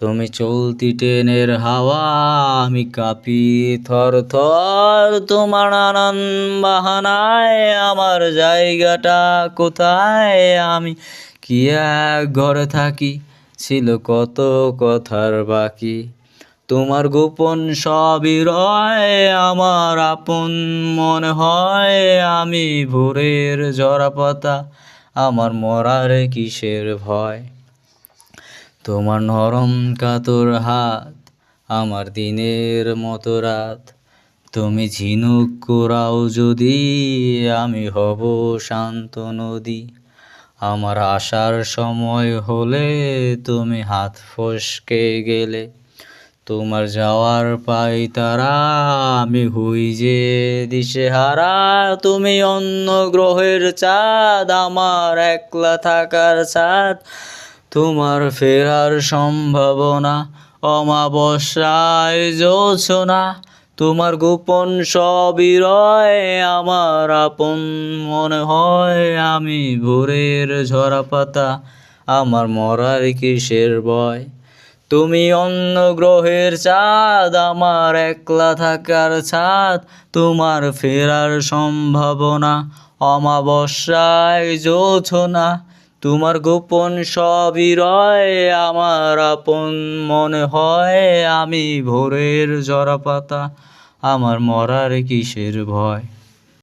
তুমি চলতি ট্রেনের হাওয়া, আমি কাঁপি থর থর। তোমার নানান বাহানায় আমার জায়গাটা কোথায়? আমি কি এক ঘরে থাকি? ছিল কত কথার বাকি। তোমার গোপন সবই রয়, আমার আপন মনে হয়। আমি ভোরের জরা পাতা আমার মরার কিসের ভয়? তোমার নরম কাতর হাত, আমার দিনের মতো রাত। তুমি ঝিনুক কোরাও যদি, আমি হব শান্ত নদী। আমার আসার সময় হলে তুমি হাত ফসকে গেলে। তোমার যাওয়ার পাই তারা, আমি হই যে দিশেহারা। তুমি অন্য গ্রহের চাঁদ, আমার একলা থাকার চাঁদ তোমার ফেরার সম্ভাবনা, অমাবস্যায় জোছনা তোমার গোপন সবই রয়, আমার আপন মনে হয় আমি ভোরের ঝরা পাতা আমার মরার কিসের বয় তুমি অন্য গ্রহের চাঁদ, আমার একলা থাকার ছাদ। তোমার ফেরার সম্ভাবনা, অমাবস্যায় জোছনা তোমার গোপন সবই রয়, আমার আপন মনে হয় আমি ভোরের জরা পাতা আমার মরার কিসের ভয়?